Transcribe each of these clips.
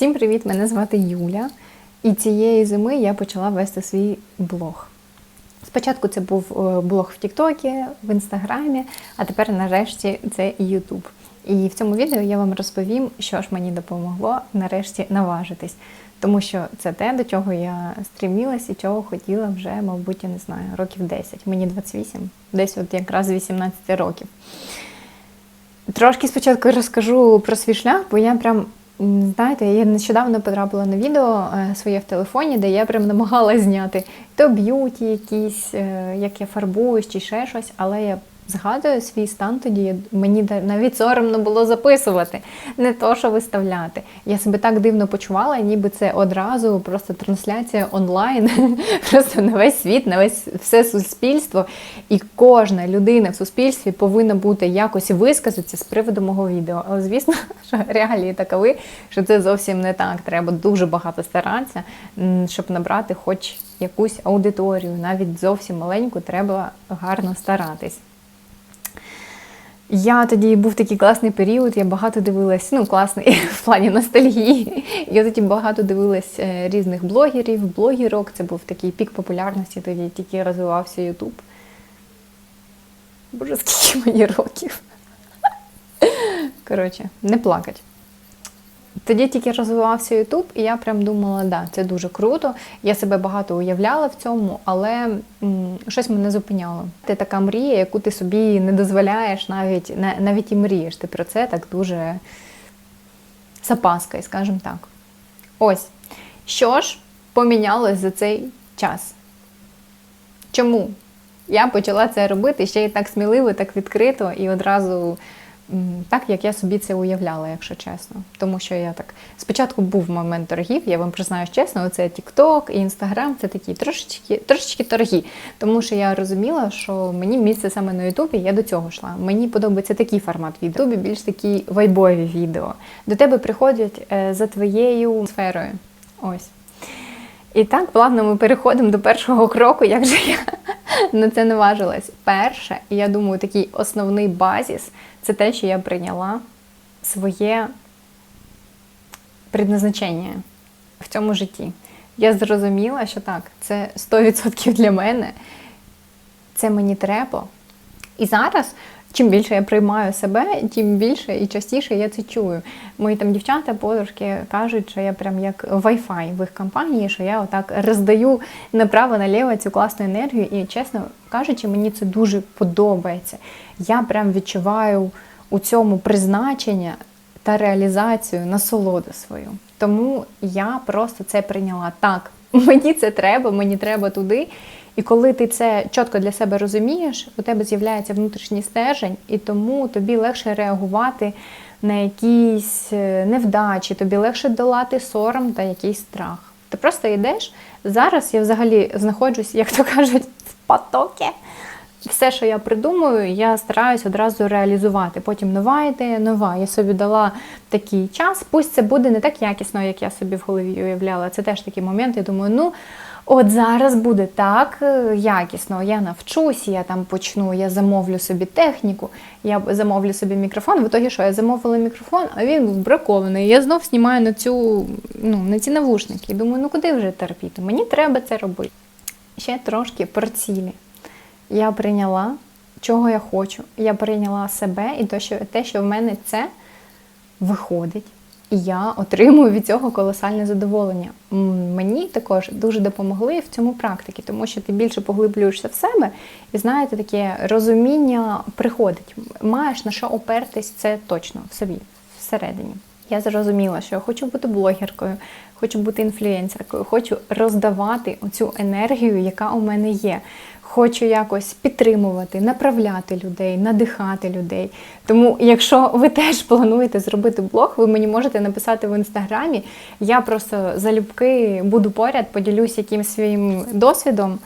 Всім привіт! Мене звати Юля. І цієї зими я почала вести свій блог. Спочатку це був е, блог в Тіктокі, в Інстаграмі, а тепер нарешті це Ютуб. І в цьому відео я вам розповім, що ж мені допомогло нарешті наважитись. Тому що це те, до чого я стрімілась і чого хотіла вже, мабуть, я не знаю, років 10. Мені 28, десь от якраз 18 років. Трошки спочатку розкажу про свій шлях, бо я прям, знаєте, я нещодавно потрапила на відео е, своє в телефоні, де я прям намагалася зняти то б'юті якісь, е, як я фарбуюсь чи ще щось, але я згадую свій стан тоді, мені навіть соромно було записувати, не то, що виставляти. Я себе так дивно почувала, ніби це одразу просто трансляція онлайн, просто на весь світ, на весь все суспільство. І кожна людина в суспільстві повинна бути якось висказатися з приводу мого відео. Але звісно, що реалії такові, що це зовсім не так. Треба дуже багато старатися, щоб набрати хоч якусь аудиторію, навіть зовсім маленьку, треба гарно старатись. Я тоді був такий класний період, я багато дивилась, ну класний в плані ностальгії. Я тоді багато дивилась е, різних блогерів, блогерок. Це був такий пік популярності, тоді тільки розвивався Ютуб. Боже, скільки мені років. Коротше, не плакать. Тоді тільки розвивався Ютуб, і я прям думала, да, це дуже круто. Я себе багато уявляла в цьому, але м, щось мене зупиняло. Це така мрія, яку ти собі не дозволяєш, навіть на- навіть і мрієш. Ти про це так дуже з опаскою, скажімо так. Ось. Що ж помінялось за цей час? Чому? Я почала це робити ще й так сміливо, так відкрито і одразу так, як я собі це уявляла, якщо чесно. Тому що я так спочатку був момент торгів, я вам признаюсь чесно, це TikTok і Instagram це такі трошечки, трошечки торги. Тому що я розуміла, що мені місце саме на Ютубі, я до цього йшла. Мені подобається такий формат відео. Ютубі більш такі вайбові відео. До тебе приходять е, за твоєю сферою. Ось. І так, плавно ми переходимо до першого кроку, як же я на це наважилась. Перше, і я думаю, такий основний базіс це те, що я прийняла своє предназначення в цьому житті. Я зрозуміла, що так, це 100% для мене, це мені треба. І зараз, чим більше я приймаю себе, тим більше і частіше я це чую. Мої там дівчата, подружки кажуть, що я прям як Wi-Fi в їх компанії, що я отак роздаю направо-наліво цю класну енергію. І чесно кажучи, мені це дуже подобається. Я прям відчуваю у цьому призначення та реалізацію насолоду свою. Тому я просто це прийняла так. Мені це треба, мені треба туди. І коли ти це чітко для себе розумієш, у тебе з'являється внутрішній стержень, і тому тобі легше реагувати на якісь е, невдачі, тобі легше долати сором та якийсь страх. Ти просто йдеш. Зараз я взагалі знаходжусь, як то кажуть, в потокі. Все, що я придумую, я стараюсь одразу реалізувати. Потім нова ідея, нова. Я собі дала такий час. Пусть це буде не так якісно, як я собі в голові уявляла. Це теж такий момент. Я думаю, ну от зараз буде так е, якісно. Я навчусь, я там почну, я замовлю собі техніку, я замовлю собі мікрофон. В ітогі, що я замовила мікрофон, а він був бракований. Я знов знімаю на цю ну, на ці навушники. І думаю, ну куди вже терпіти? Мені треба це робити. Ще трошки про цілі. Я прийняла, чого я хочу. Я прийняла себе і те, що в мене це виходить. Я отримую від цього колосальне задоволення. Мені також дуже допомогли в цьому практики, тому що ти більше поглиблюєшся в себе, і знаєте, таке розуміння приходить. Маєш на що опертись, це точно в собі, всередині. Я зрозуміла, що я хочу бути блогеркою, хочу бути інфлюенсеркою, хочу роздавати оцю енергію, яка у мене є. Хочу якось підтримувати, направляти людей, надихати людей. Тому, якщо ви теж плануєте зробити блог, ви мені можете написати в інстаграмі. Я просто залюбки буду поряд, поділюсь яким своїм досвідом.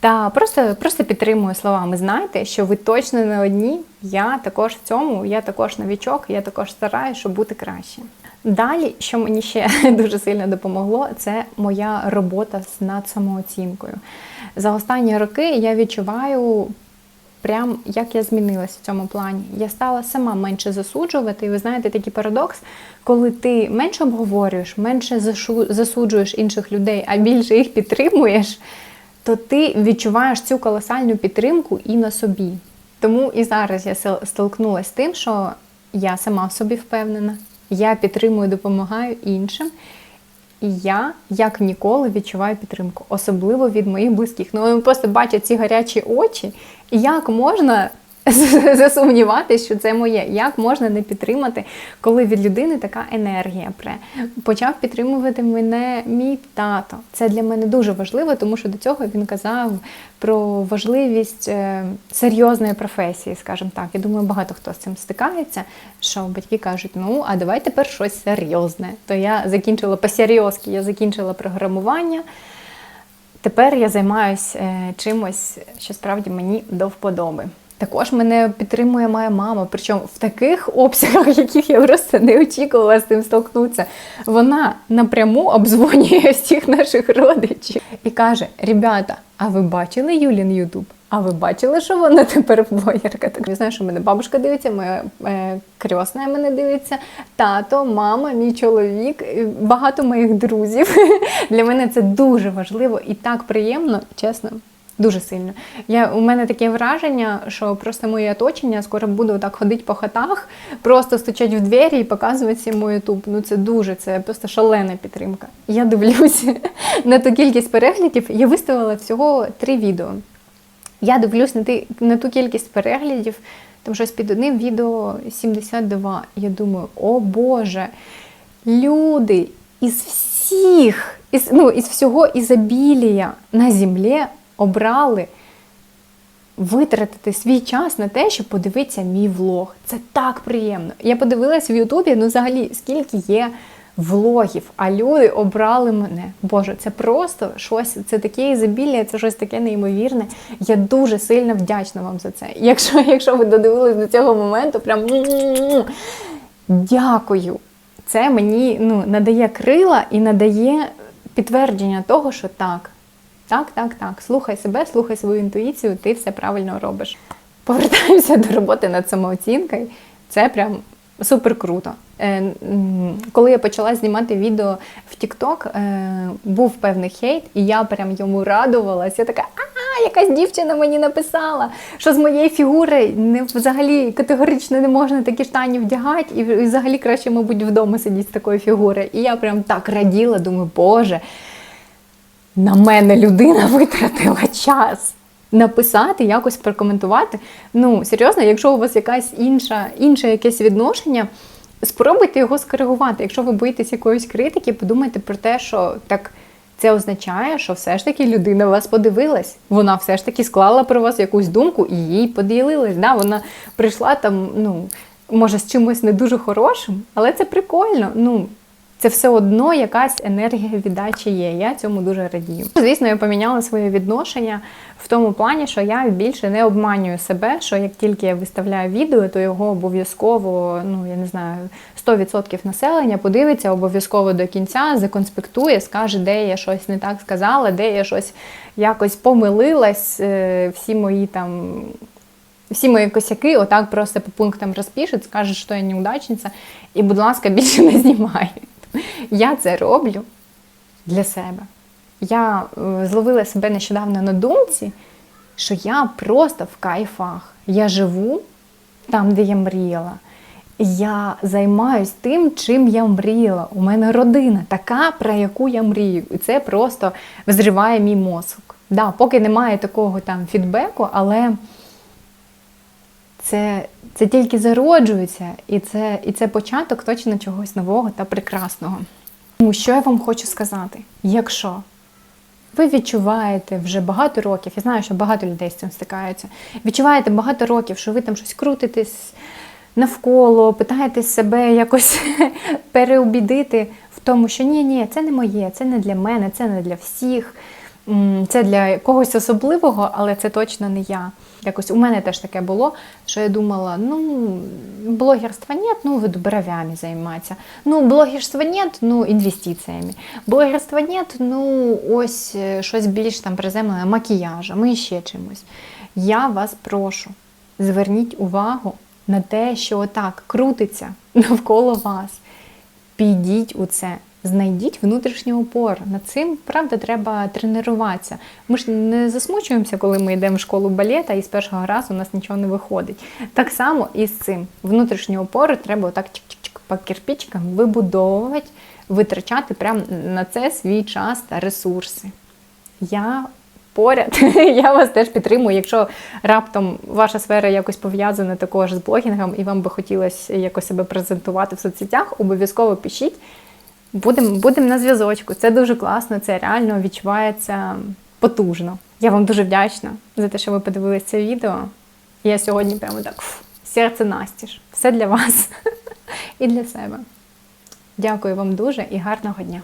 Та просто, просто підтримую словами. Знайте, що ви точно не одні. Я також в цьому, я також новічок, я також стараюся, щоб бути краще. Далі, що мені ще дуже сильно допомогло, це моя робота з- над самооцінкою. За останні роки я відчуваю прям як я змінилася в цьому плані. Я стала сама менше засуджувати. І ви знаєте, такий парадокс, коли ти менше обговорюєш, менше засуджуєш інших людей, а більше їх підтримуєш, то ти відчуваєш цю колосальну підтримку і на собі. Тому і зараз я столкнулася з тим, що я сама в собі впевнена, я підтримую, допомагаю іншим. І я, як ніколи, відчуваю підтримку, особливо від моїх близьких. Ну, вони просто бачать ці гарячі очі, і як можна засумніватися, що це моє? Як можна не підтримати, коли від людини така енергія пре? Почав підтримувати мене мій тато. Це для мене дуже важливо, тому що до цього він казав про важливість е, серйозної професії, скажімо так. Я думаю, багато хто з цим стикається, що батьки кажуть, ну а давай тепер щось серйозне. То я закінчила по-серйозки, я закінчила програмування. Тепер я займаюся чимось, що справді мені до вподоби. Також мене підтримує моя мама, причому в таких обсягах, яких я просто не очікувала з цим столкнутися. Вона напряму обдзвонює всіх наших родичів і каже: Ребята, а ви бачили Юлін Ютуб? А ви бачили, що вона тепер блогерка? Так я знаю, що мене бабушка дивиться, моя е, крьосна мене дивиться, тато, мама, мій чоловік, багато моїх друзів. Для мене це дуже важливо і так приємно, чесно. Дуже сильно. Я, У мене таке враження, що просто моє оточення скоро буде так ходити по хатах, просто стучать в двері і показувати всім мій ютуб. Ну це дуже, це просто шалена підтримка. Я дивлюся на ту кількість переглядів. Я виставила всього три відео. Я дивлюсь на, ти, на ту кількість переглядів, там щось під одним відео 72. Я думаю, о Боже, люди із всіх, із, ну, із всього ізобілія на землі обрали витратити свій час на те, щоб подивитися мій влог. Це так приємно. Я подивилась в Ютубі, ну взагалі, скільки є влогів, а люди обрали мене. Боже, це просто щось, це таке ізобілля, це щось таке неймовірне. Я дуже сильно вдячна вам за це. Якщо, якщо ви додивились до цього моменту, прям дякую. Це мені ну, надає крила і надає підтвердження того, що так. Так, так, так. Слухай себе, слухай свою інтуїцію, ти все правильно робиш. Повертаємося до роботи над самооцінкою. Це прям супер круто. Е, коли я почала знімати відео в TikTok, е, був певний хейт, і я прям йому радувалась. Я така, а, якась дівчина мені написала, що з моєї фігури не взагалі категорично не можна такі штані вдягати, і взагалі краще, мабуть, вдома сидіти з такої фігури. І я прям так раділа, думаю, боже на мене людина витратила час. Написати, якось прокоментувати. Ну, серйозно, якщо у вас якась інша, інше якесь відношення, спробуйте його скоригувати. Якщо ви боїтесь якоїсь критики, подумайте про те, що так це означає, що все ж таки людина вас подивилась. Вона все ж таки склала про вас якусь думку і їй поділилась. Да? Вона прийшла там, ну, може, з чимось не дуже хорошим, але це прикольно. Ну, це все одно якась енергія віддачі є. Я цьому дуже радію. Звісно, я поміняла своє відношення в тому плані, що я більше не обманюю себе, що як тільки я виставляю відео, то його обов'язково, ну я не знаю, 100% населення подивиться обов'язково до кінця, законспектує, скаже, де я щось не так сказала, де я щось якось помилилась, е, всі мої там. Всі мої косяки, отак просто по пунктам розпишуть, скажуть, що я неудачниця, і, будь ласка, більше не знімай. Я це роблю для себе. Я е, зловила себе нещодавно на думці, що я просто в кайфах. Я живу там, де я мріяла. Я займаюсь тим, чим я мріяла. У мене родина така, про яку я мрію. І це просто взриває мій мозок. Да, Поки немає такого там фідбеку, але це це тільки зароджується, і це, і це початок точно чогось нового та прекрасного. Тому що я вам хочу сказати, якщо ви відчуваєте вже багато років, я знаю, що багато людей з цим стикаються, відчуваєте багато років, що ви там щось крутитесь навколо, питаєтесь себе якось переобідити в тому, що ні, ні, це не моє, це не для мене, це не для всіх, це для когось особливого, але це точно не я. Якось у мене теж таке було, що я думала, ну, блогерства нет, ну, буду бровями займатися. Ну, блогерства нет, ну, інвестиціями. Блогерства нет, ну, ось щось більш там приземлене, макіяжем і ще чимось. Я вас прошу, зверніть увагу на те, що отак крутиться навколо вас. Підіть у це, знайдіть внутрішню опору. Над цим, правда, треба тренуватися. Ми ж не засмучуємося, коли ми йдемо в школу балета, і з першого разу у нас нічого не виходить. Так само і з цим. Внутрішню опору треба отак чик-чик-чик по кирпичкам вибудовувати, витрачати прямо на це свій час та ресурси. Я поряд, я вас теж підтримую. Якщо раптом ваша сфера якось пов'язана також з блогінгом, і вам би хотілося якось себе презентувати в соцсетях, обов'язково пишіть. Будемо будем на зв'язочку. Це дуже класно, це реально відчувається потужно. Я вам дуже вдячна за те, що ви подивилися це відео. Я сьогодні прямо так фу, серце настіж. Все для вас і для себе. Дякую вам дуже і гарного дня!